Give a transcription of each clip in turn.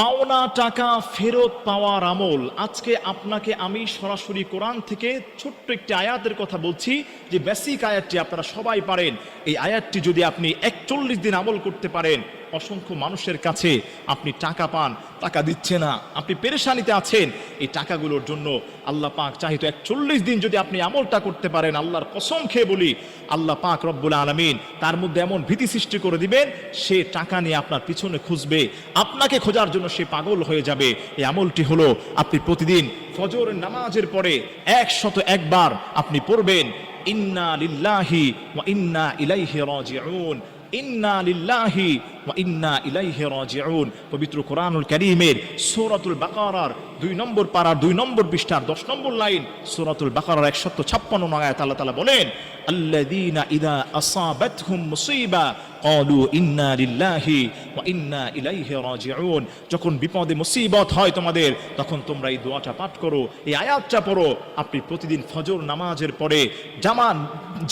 পাওনা টাকা ফেরত পাওয়ার আমল। আজকে আপনাকে আমি সরাসরি কোরআন থেকে ছোট্ট একটি আয়াতের কথা বলছি, যে বেসিক আয়াতটি আপনারা সবাই পারেন। এই আয়াতটি যদি আপনি একচল্লিশ দিন আমল করতে পারেন অসংখ্য মানুষের কাছে আপনি টাকা পান, টাকা দিচ্ছে না। আপনি পেরেশানিতে আছেন। এই টাকাগুলোর জন্য আল্লাহ পাক চাহিত একচল্লিশ দিন যদি আপনি আমলটা করতে পারেন, আল্লাহর কসম খেয়ে বলি, আল্লাহ পাক রব্বুল আলমিন তার মধ্যে এমন ভীতি সৃষ্টি করে দিবেন, সে টাকা নিয়ে আপনার পিছনে খুঁজবে, আপনাকে খোঁজার জন্য সে পাগল হয়ে যাবে। এই আমলটি হলো, আপনি প্রতিদিন ফজর নামাজের পরে একশত একবার আপনি পড়বেন, ইন্না লিল্লাহি ইন্না ইলাইহি রাজিউন। ইন্না লিল্লাহি ওয়া ইন্না ইলাইহি রাজিউন পবিত্র কোরআনুল কারীমের সূরাতুল বাকারার দুই নম্বর পারার দুই নম্বর পৃষ্ঠার দশ নম্বর লাইন সূরাতুল বাকারার একশত ছাপ্পান্ন আয়াত আল্লাহ তাআলা বলেন, আল্লাযীনা ইদা আসাবাতহুম মুসিবা ক্বালু ইন্না লিল্লাহি ওয়া ইন্না ইলাইহি রাজিউন. যখন বিপদে মুসিবত হয় তোমাদের, তখন তোমরা এই দোয়াটা পাঠ করো, এই আয়াতটা পড়ো। আপনি প্রতিদিন ফজর নামাজের পরে জামান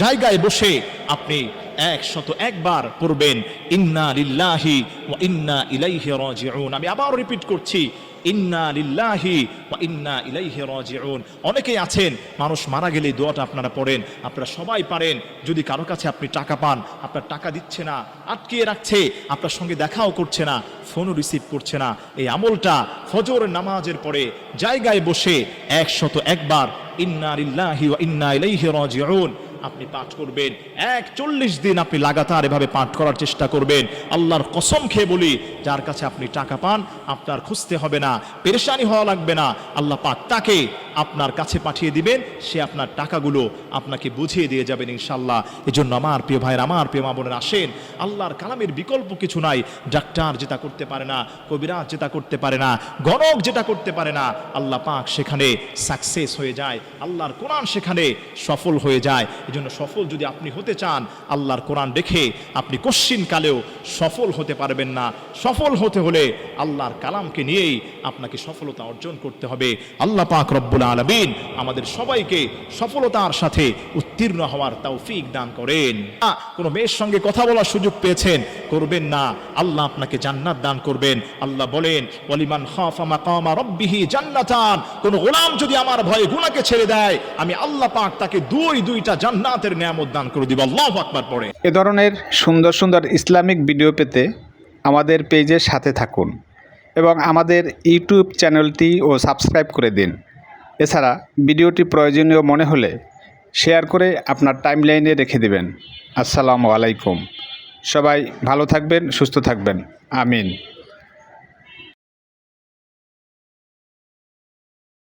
জায়গায় বসে আপনি একশত একবার পড়বেন, ইন্না লিল্লাহি ও ইন্না ইলাইহি রাজিউন। আমি আবার রিপিট করছি, ইন্না লিল্লাহি ওয়া ইন্না ইলাইহি রাজিউন। অনেকেই আছেন, মানুষ মারা গেলে দোয়াটা আপনারা পড়েন, আপনারা সবাই পারেন, যদি কারও কাছে আপনি টাকা পান, আপনার টাকা দিচ্ছে না, আটকিয়ে রাখছে, আপনার সঙ্গে দেখাও করছে না, ফোনও রিসিভ করছে না, এই আমলটা ফজর নামাজের পরে জায়গায় বসে একশত একবার, ইন্না লিল্লাহি ওয়া ইন্না ইলাইহি রাজিউন। আপনি পাঠ করবেন। এক চল্লিশ দিন আপনি লাগাতার এভাবে পাঠ করার চেষ্টা করবেন। আল্লাহর কসম খেয়ে বলি, যার কাছে আপনি টাকা পান, আপনার খুঁজতে হবে না, পেরেশানি হওয়া লাগবে না। আল্লাহ পাক তাকে আপনার কাছে পাঠিয়ে দিবেন, সে আপনার টাকাগুলো আপনাকে বুঝিয়ে দিয়ে যাবেন ইনশাল্লাহ এই জন্য আমার প্রিয় ভাইয়ের, আমার প্রিয় মা বোনের, আসেন। আল্লাহর কালামের বিকল্প কিছু নাই। ডাক্তার যেটা করতে পারে না, কবিরাজ যেটা করতে পারে না, গণক যেটা করতে পারে না, আল্লাহ পাক সেখানে সাকসেস হয়ে যায়। আল্লাহর কোরআন সেখানে সফল হয়ে যায়। এই জন্য সফল যদি আপনি হতে চান, আল্লাহর কোরআন দেখে আপনি কালেও সফল হতে পারবেন না। সফল হতে হলে আল্লাহর কালামকে নিয়েই আপনাকে সফলতা অর্জন করতে হবে। আল্লাহ পাক রব্বুল আলমিন আমাদের সবাইকে সফলতার সাথে উত্তীর্ণ হওয়ার তৌফিক দান করেন। কোনো মেয়ের সঙ্গে কথা বলার সুযোগ পেয়েছেন? করবেন না। আল্লাহ আপনাকে জান্নাত দান করবেন। আল্লাহ বলেন, ওয়ালিমান খাফা রব্বিহি জান্নাতান। কোন গোলাম যদি আমার ভয়ে গুনাহকে ছেড়ে দেয়, আমি আল্লাহ পাক তাকে দুই, দুইটা জান্নাতের নিয়ামত দান করে দিব। আল্লাহু আকবার পড়ে। এ ধরনের সুন্দর সুন্দর ইসলামিক ভিডিও পেতে আমাদের পেজের সাথে থাকুন এবং আমাদের ইউটিউব চ্যানেলটি ও সাবস্ক্রাইব করে দিন। এছাড়া ভিডিওটি প্রয়োজনীয় মনে হলে শেয়ার করে আপনার টাইমলাইনে রেখে দেবেন। আসসালামু আলাইকুম। সবাই ভালো থাকবেন, সুস্থ থাকবেন। আমিন।